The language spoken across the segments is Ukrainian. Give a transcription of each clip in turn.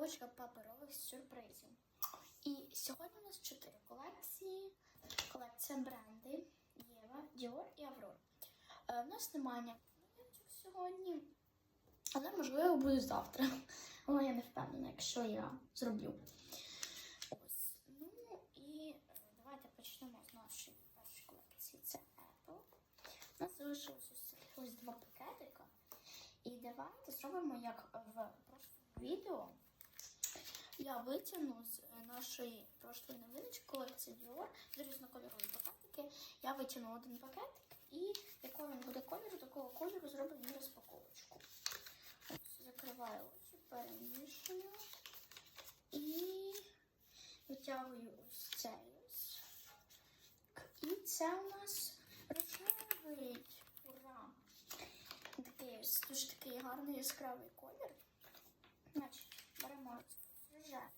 розпаковочка паперових сюрпризів. І сьогодні у нас чотири колекції. Колекція бренди Єва, Dior і Аврора. Е, в нас немає новиночок сьогодні, але можливо буде завтра. Але я не впевнена, якщо я зроблю. Ось. Ну і е, давайте почнемо з нашої першої колекції. Це Apple. У нас залишилось ось ось два пакетика. І давайте зробимо як в прошлому відео. Я витягну з е, нашої прошлої новиночки колекції Dior з різнокольорові пакетики. Я витягну один пакетик і якого він буде кольору, такого кольору зробимо розпаковочку. Ось, закриваю очі, перемішую і витягую ось цей ось. І це у нас рожевий. Ура! Такий ось дуже такий гарний яскравий рожевий.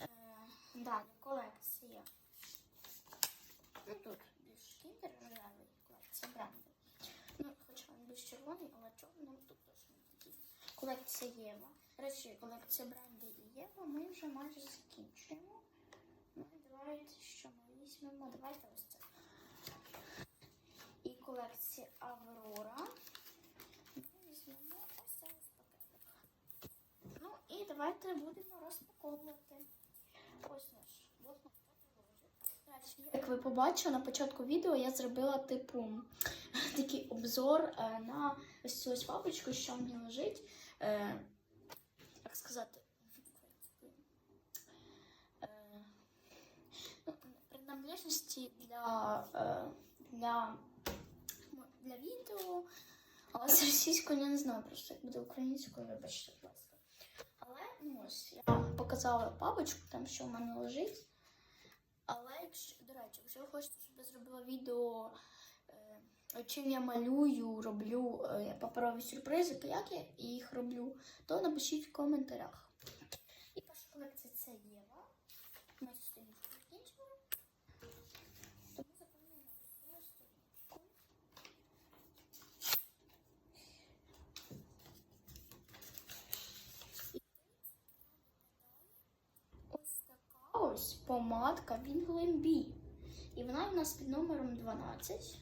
Е, далі колекція. Ну тут більш кіндер рожевий, колекція бренду. Ну, хоча він більш червоний, але чорний тут точно такий. Колекція Єва. Речі, колекція бренду і Єва ми вже майже закінчуємо. Ну і давайте, що ми візьмемо. Давайте ось це. І колекція Аврора. Ми візьмемо ось цей ось пакетик. Ну і давайте будемо розпаковувати. Ось наш. Як ви побачили на початку відео, я зробила типу такий обзор е, на ось цю ось папочку, що в ній лежить. Е, як сказати, е, ну, принадлежності для, е, для, для відео. Але з російською я не знаю просто, як буде українською, вибачте, будь ласка. Ось я показала папочку, там що в мене лежить. Але якщо, до речі, якщо ви хочете, щоб я зробила відео, е, чим я малюю, роблю е, паперові сюрпризи, то як я їх роблю, то напишіть в коментарях. І перша колекція це Єва. Ми цю сторінку закінчили. Тому заповнюємо цю сторінку. Ось така ось помадка від Глембі. І вона в нас під номером 12.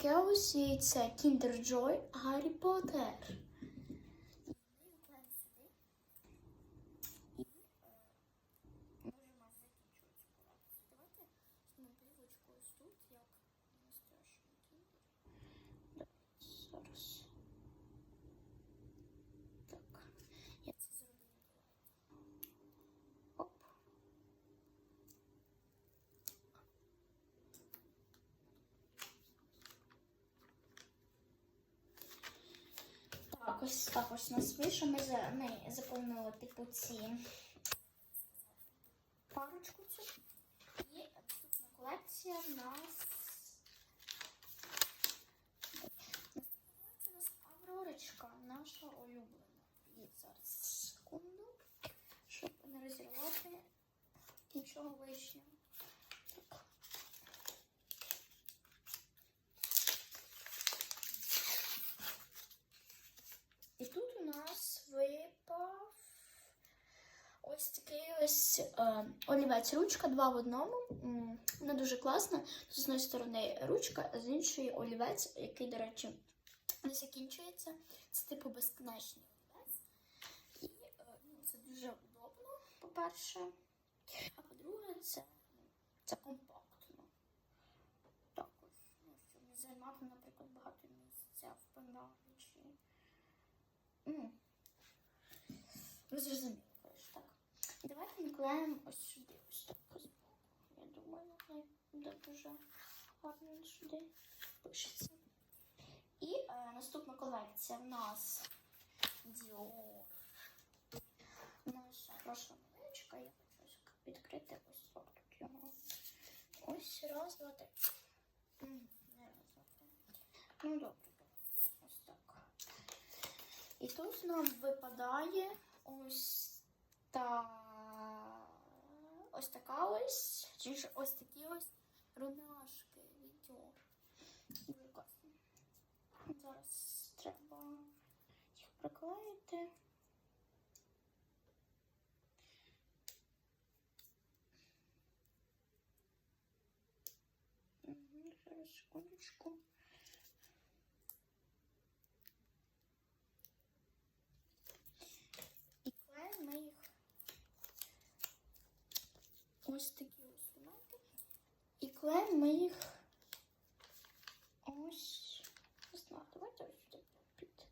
таке ось яйце Kinder Joy Гаррі Поттер. Так, ось так ось нас вийшло. Ми, за, ми заповнили типу ці парочку цю. І наступна колекція в нас. У нас Авророчка, наша улюблена. І зараз секунду, щоб не розірвати нічого лишнього. Так. І тут у нас випав Ось такий ось е, олівець ручка, два в одному. Вона дуже класна. З одної сторони ручка, а з іншої олівець, який, до речі, не закінчується. Це типу безконечний олівець. І е, ну, це дуже удобно, по-перше. А по-друге, це, це компактно. Також, ну, щоб не займати, наприклад, багато місця в пеналі чи. Ну, ви так. Давайте ось сюди, ось так збоку. Я думаю, хай буде дуже гарно сюди пишеться. І е, наступна колекція в нас Dior. Наша проша маленька, я хочу відкрити ось так тут його. Ось раз, два, три. Не раз, два, три. Ну добре. Ось так. І тут нам випадає ось та ось така ось, чи ж ось такі ось рунашки відьор. Дуже класно. Зараз треба їх приклеїти. Зараз секундочку. І клеїмо їх ось такі лимати. І клеїмо їх ось. Не давайте під.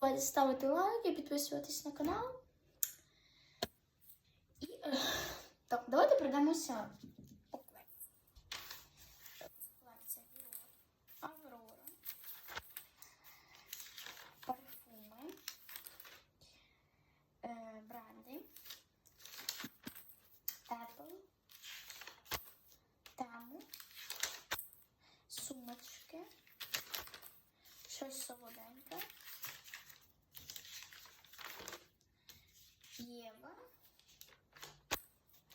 Давайте ставити лайки, підписуватись на канал. І так, давайте пройдемося по колекції. Колекція Dior, Аврора, парфуми, е, бренди, Apple, Тему, сумочки, щось солоденьке, Єва.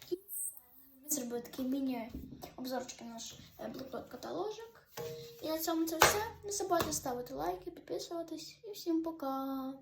І все. Зробили такий міні-обзорчик на наш е, блокнот-каталожок. І на цьому це все. Не забувайте ставити лайки, підписуватись. І всім пока!